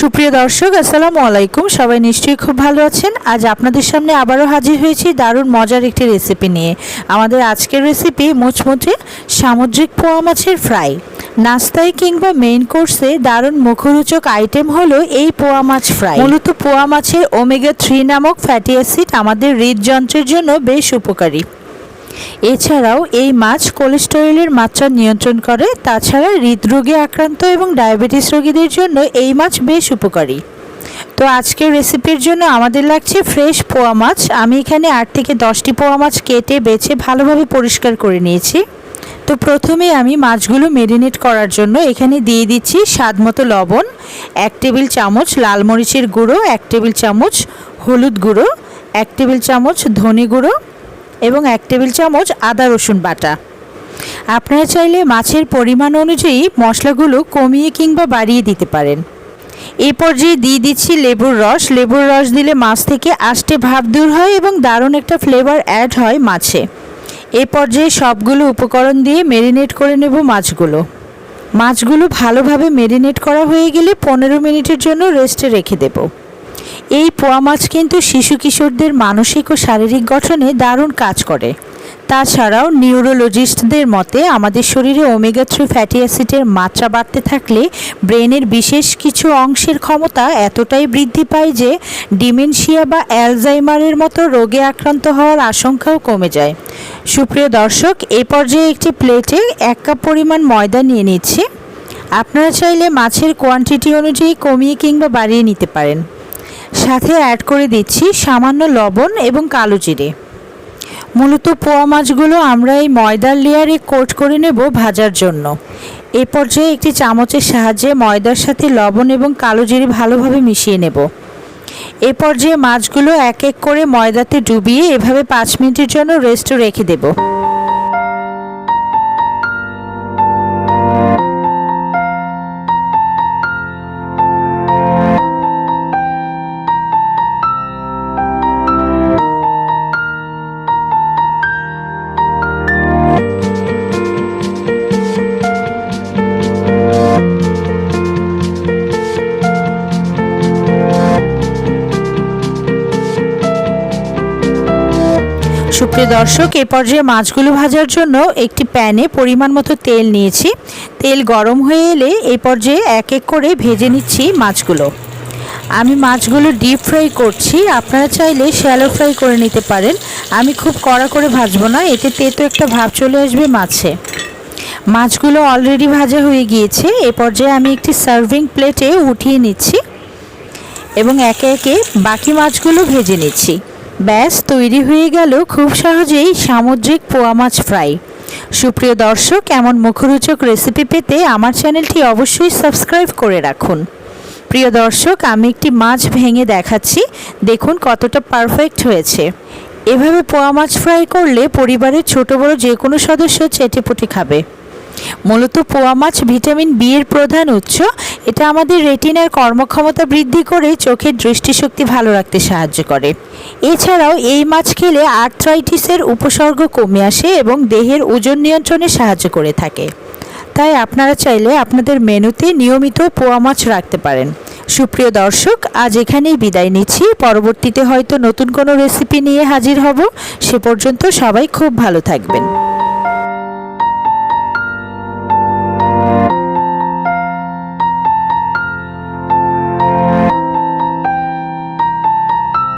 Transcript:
সুপ্রিয় দর্শক, আসসালামু আলাইকুম। সবাই নিশ্চয়ই খুব ভালো আছেন। আজ আপনাদের সামনে আবারও হাজির হয়েছি দারুণ মজার একটি রেসিপি নিয়ে। আমাদের আজকের রেসিপি মুচমুচে সামুদ্রিক পোয়া মাছের ফ্রাই নাস্তায় কিংবা মেইন কোর্সে দারুণ মুখরোচক আইটেম হলো এই পোয়া মাছ ফ্রাই মূলত পোয়া মাছের ওমেগা থ্রি নামক ফ্যাটি অ্যাসিড আমাদের হৃদযন্ত্রের জন্য বেশ উপকারী। এছাড়াও এই মাছ কোলেস্টেরলের মাত্রা নিয়ন্ত্রণ করে, তাছাড়া হৃদরোগে আক্রান্ত এবং ডায়াবেটিস রোগীদের জন্য এই মাছ বেশ উপকারী। তো আজকের রেসিপির জন্য আমাদের লাগছে ফ্রেশ পোয়া মাছ। আমি এখানে আট থেকে দশটি পোয়া মাছ কেটে, বেছে, ভালোভাবে পরিষ্কার করে নিয়েছি। তো প্রথমে আমি মাছগুলো মেরিনেট করার জন্য এখানে দিয়ে দিচ্ছি স্বাদ মতো লবণ, এক টেবিল চামচ লাল মরিচের গুঁড়ো, এক টেবিল চামচ হলুদ গুঁড়ো, এক টেবিল চামচ ধনে গুঁড়ো এবং এক টেবিল চামচ আদা রসুন বাটা। আপনারা চাইলে মাছের পরিমাণ অনুযায়ী মশলাগুলো কমিয়ে কিংবা বাড়িয়ে দিতে পারেন। এই পর্যায়ে দিয়ে দিচ্ছি লেবুর রস। লেবুর রস দিলে মাছ থেকে আষ্টে ভাব দূর হয় এবং দারুণ একটা ফ্লেভার অ্যাড হয় মাছে। এই পর্যায়ে সবগুলো উপকরণ দিয়ে মেরিনেট করে নেব মাছগুলো। মাছগুলো ভালোভাবে মেরিনেট করা হয়ে গেলে পনেরো মিনিটের জন্য রেস্টে রেখে দেবো। এই পোয়া মাছ কিন্তু শিশু কিশোরদের মানসিক ও শারীরিক গঠনে দারুণ কাজ করে। তাছাড়াও নিউরোলজিস্টদের মতে, আমাদের শরীরে ওমেগা থ্রি ফ্যাটি অ্যাসিডের মাত্রা বাড়তে থাকলে ব্রেনের বিশেষ কিছু অংশের ক্ষমতা এতটাই বৃদ্ধি পায় যে ডিমেনশিয়া বা অ্যালজাইমারের মতো রোগে আক্রান্ত হওয়ার আশঙ্কাও কমে যায়। সুপ্রিয় দর্শক, এ পর্যায়ে একটি প্লেটে এক কাপ পরিমাণ ময়দা নিয়ে নিচ্ছি। আপনারা চাইলে মাছের কোয়ান্টিটি অনুযায়ী কমিয়ে কিংবা বাড়িয়ে নিতে পারেন। সাথে অ্যাড করে দিচ্ছি সামান্য লবণ এবং কালো জিরে। মূলত পোয়া মাছগুলো আমরা এই ময়দার লেয়ারে কোট করে নেব ভাজার জন্য। এ পর্যায়ে একটি চামচের সাহায্যে ময়দার সাথে লবণ এবং কালো জিরে ভালোভাবে মিশিয়ে নেব। এ পর্যায়ে মাছগুলো এক এক করে ময়দাতে ডুবিয়ে এভাবে পাঁচ মিনিটের জন্য রেস্টে রেখে দেবো। সুপ্রিয় দর্শক, এ পর্যায়ে মাছগুলো ভাজার জন্য একটি প্যানে পরিমাণ মতো তেল নিয়েছি। তেল গরম হয়ে এলে এই পর্যায়ে এক এক করে ভেজে নিচ্ছি মাছগুলো। আমি মাছগুলো ডিপ ফ্রাই করছি। আপনারা চাইলে শ্যালো ফ্রাই করে নিতে পারেন। আমি খুব কড়া করে ভাজবো না, এতে তেতো একটা ভাব চলে আসবে মাছে। মাছগুলো অলরেডি ভাজা হয়ে গিয়েছে। এ পর্যায়ে আমি একটি সার্ভিং প্লেটে উঠিয়ে নিচ্ছি এবং একে একে বাকি মাছগুলো ভেজে নিচ্ছি। ব্যাস, তৈরি হয়ে গেল খুব সহজেই সামুদ্রিক পোয়া মাছ ফ্রাই। সুপ্রিয় দর্শক, এমন মুখরোচক রেসিপি পেতে আমার চ্যানেলটি অবশ্যই সাবস্ক্রাইব করে রাখুন। প্রিয় দর্শক, আমি একটি মাছ ভেঙে দেখাচ্ছি। দেখুন কতটা পারফেক্ট হয়েছে। এভাবে পোয়া মাছ ফ্রাই করলে পরিবারের ছোট বড় যে কোনো সদস্য চেটেপুটে খাবে। মূলত পোয়া মাছ ভিটামিন বি এর প্রধান উৎস। এটা আমাদের রেটিনার কর্মক্ষমতা বৃদ্ধি করে চোখের দৃষ্টিশক্তি ভালো রাখতে সাহায্য করে। এছাড়াও এই মাছ খেলে আর্থ্রাইটিসের উপসর্গ কমে আসে এবং দেহের ওজন নিয়ন্ত্রণে সাহায্য করে থাকে। তাই আপনারা চাইলে আপনাদের মেনুতে নিয়মিত পোয়া মাছ রাখতে পারেন। সুপ্রিয় দর্শক, আজ এখানেই বিদায় নিচ্ছি। পরবর্তীতে হয়তো নতুন কোনো রেসিপি নিয়ে হাজির হব। সে পর্যন্ত সবাই খুব ভালো থাকবেন।